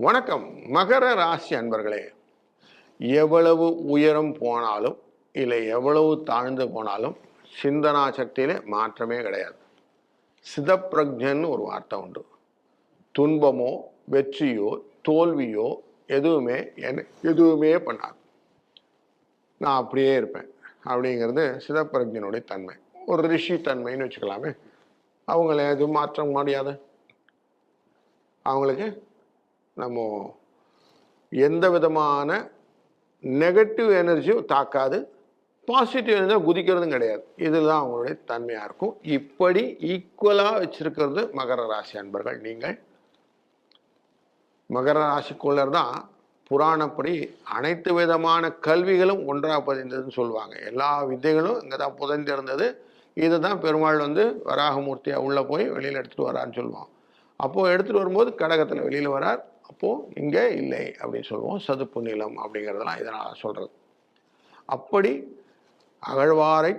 வணக்கம். மகர ராசி அன்பர்களே எவ்வளவு உயரம் போனாலும் இல்லை எவ்வளவு தாழ்ந்து போனாலும் சிந்தனா சக்தியில் மாற்றமே கிடையாது. சிதப்பிரஜன்னு ஒரு வார்த்தை உண்டு. துன்பமோ வெற்றியோ தோல்வியோ எதுவுமே என்ன எதுவுமே பண்ணாது. நான் அப்படியே இருப்பேன். அப்படிங்கிறது சிதப்பிரஜனுடைய தன்மை. ஒரு ரிஷி தன்மைன்னு வச்சுக்கலாமே. அவங்கள எதுவும் மாற்ற முடியாது. அவங்களுக்கு நம்ம எந்த விதமான நெகட்டிவ் எனர்ஜியும் தாக்காது பாசிட்டிவ் எனர்ஜியாக குதிக்கிறதும் கிடையாது. இதுதான் அவங்களுடைய தன்மையாக இருக்கும். இப்படி ஈக்குவலாக வச்சுருக்கிறது மகர ராசி அன்பர்கள். நீங்கள் மகர ராசிக்குள்ளர் தான் புராணப்படி அனைத்து விதமான கல்விகளும் ஒன்றாக பதிந்ததுன்னு சொல்லுவாங்க. எல்லா வித்தைகளும் இங்கே தான் புதைந்திருந்தது. இதுதான் பெருமாள் வந்து வராகமூர்த்தியாக உள்ளே போய் வெளியில் எடுத்துகிட்டு வரான்னு சொல்லுவான். அப்போது எடுத்துகிட்டு வரும்போது கடகத்தில் வெளியில் வரார். அப்போது இங்கே இல்லை அப்படின்னு சொல்லுவோம். சதுப்பு நிலம் அப்படிங்கிறதெல்லாம் இதனால் சொல்கிறது அப்படி அகழ்வாரை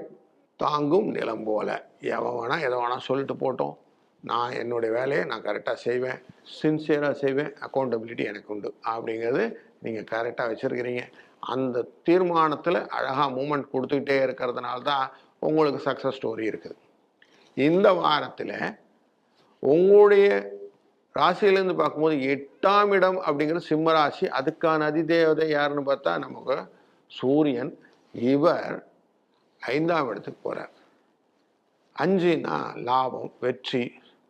தாங்கும் நிலம் போல. எவன் வேணால் எதை வேணால் சொல்லிட்டு போட்டோம். நான் என்னுடைய வேலையை நான் கரெக்டாக செய்வேன். சின்சியராக செய்வேன். அக்கௌண்டபிலிட்டி எனக்கு உண்டு. அப்படிங்கிறது நீங்கள் கரெக்டாக வச்சுருக்கிறீங்க. அந்த தீர்மானத்தில் அழகாக மூமெண்ட் கொடுத்துக்கிட்டே இருக்கிறதுனால தான் உங்களுக்கு சக்ஸஸ் ஸ்டோரி இருக்குது. இந்த வாரத்தில் உங்களுடைய ராசியிலேருந்து பார்க்கும்போது எட்டாம் இடம் அப்படிங்கிற சிம்ம ராசி அதுக்கான அதிதேவதை யாருன்னு பார்த்தா நமக்கு சூரியன். இவர் ஐந்தாம் இடத்துக்கு போகிறார் அஞ்சுனா லாபம் வெற்றி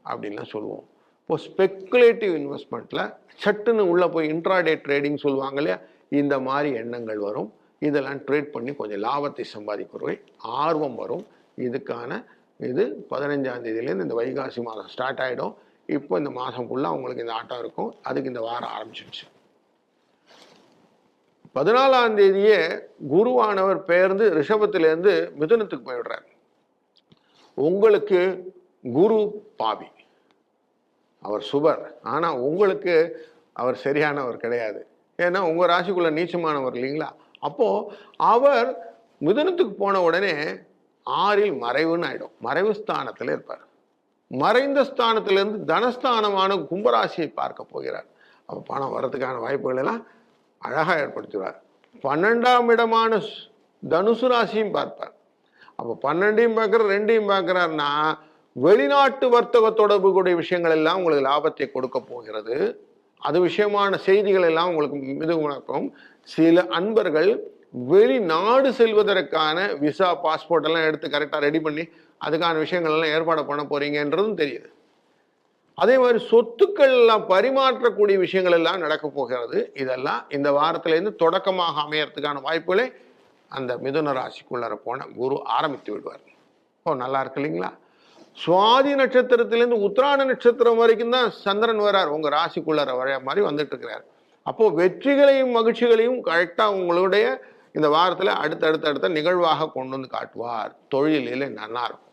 அப்படின்லாம் சொல்லுவோம். இப்போ ஸ்பெக்குலேட்டிவ் இன்வெஸ்ட்மெண்ட்டில் சட்டுன்னு உள்ளே போய் இன்ட்ராடே ட்ரேடிங் சொல்லுவாங்க இல்லையா? இந்த மாதிரி எண்ணங்கள் வரும். இதெல்லாம் ட்ரேட் பண்ணி கொஞ்சம் லாபத்தை சம்பாதிக்கிறவை ஆர்வம் வரும். இதுக்கான இது பதினஞ்சாம் தேதியிலேருந்து இந்த வைகாசி மாதம் ஸ்டார்ட் ஆகிடும் இப்போ இந்த மாதம் ஃபுல்லாக அவங்களுக்கு இந்த ஆட்டம் இருக்கும். அதுக்கு இந்த வாரம் ஆரம்பிச்சிடுச்சு பதினாலாம் தேதியே குருவானவர் பெயர்ந்து ரிஷபத்திலேருந்து மிதுனத்துக்கு போயிடுறார். உங்களுக்கு குரு பாவி அவர் சுபர். ஆனால் உங்களுக்கு அவர் சரியானவர் கிடையாது. ஏன்னா உங்கள் ராசிக்குள்ள நீச்சமானவர் இல்லைங்களா? அப்போது அவர் மிதுனத்துக்கு போன உடனே ஆறில் மறைவுன்னு ஆகிடும் மறைவு ஸ்தானத்தில் இருப்பார். மறைந்த ஸ்தானத்திலிருந்து தனஸ்தானமான கும்பராசியை பார்க்க போகிறார். அப்போ பணம் வர்றதுக்கான வாய்ப்புகள் எல்லாம் அழகாக ஏற்படுத்துவார். பன்னெண்டாம் இடமான தனுசு ராசியும் பார்ப்பார். அப்போ பன்னெண்டையும் பார்க்குற ரெண்டையும் பார்க்குறாருன்னா வெளிநாட்டு வர்த்தக கூடிய விஷயங்கள் எல்லாம் உங்களுக்கு லாபத்தை கொடுக்க போகிறது. அது விஷயமான செய்திகள் எல்லாம் உங்களுக்கு இது சில அன்பர்கள் வெளிநாடு செல்வதற்கான விசா பாஸ்போர்ட் எல்லாம் எடுத்து கரெக்டாக ரெடி பண்ணி அதுக்கான விஷயங்கள் எல்லாம் ஏற்பாடு பண்ண போறீங்கன்றதும் தெரியுது. அதே மாதிரி சொத்துக்கள் எல்லாம் பரிமாற்றக்கூடிய விஷயங்கள் எல்லாம் நடக்க போகிறது. இதெல்லாம் இந்த வாரத்திலேருந்து தொடக்கமாக அமையறதுக்கான வாய்ப்புகளை அந்த மிதுன ராசிக்குள்ளார போன குரு ஆரம்பித்து விடுவார். ஓ நல்லா இருக்கு இல்லைங்களா? சுவாதி நட்சத்திரத்திலேருந்து உத்திராட நட்சத்திரம் வரைக்கும் தான் சந்திரன் வரார். உங்கள் ராசிக்குள்ளார வர மாதிரி வந்துட்டு இருக்கிறார். அப்போது வெற்றிகளையும் மகிழ்ச்சிகளையும் கரெக்டாக உங்களுடைய இந்த வாரத்தில் அடுத்தடுத்த அடுத்த நிகழ்வாக கொண்டு வந்து காட்டுவார். தொழிலில் நல்லாயிருக்கும்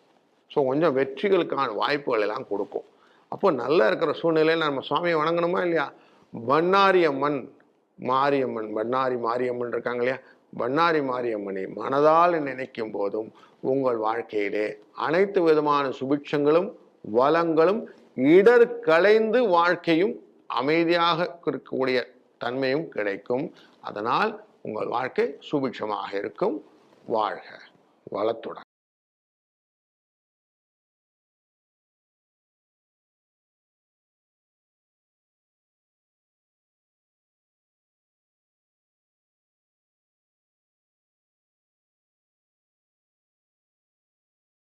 ஸோ கொஞ்சம் வெற்றிகளுக்கான வாய்ப்புகள் எல்லாம் கொடுக்கும். அப்போ நல்லா இருக்கிற சூழ்நிலையில் நம்ம சுவாமியை வணங்கணுமா இல்லையா? பண்ணாரியம்மன் மாரியம்மன் பண்ணாரி மாரியம்மன் இருக்காங்க இல்லையா? பண்ணாரி மாரியம்மனை மனதால் நினைக்கும் போதும் உங்கள் வாழ்க்கையிலே அனைத்து விதமான சுபிட்சங்களும் வளங்களும் இடர் கலைந்து வாழ்க்கையும் அமைதியாக இருக்கக்கூடிய தன்மையும் கிடைக்கும். அதனால் உங்கள் வாழ்க்கை சுபிட்சமாக இருக்கும். வாழ்க வளத்துடன்.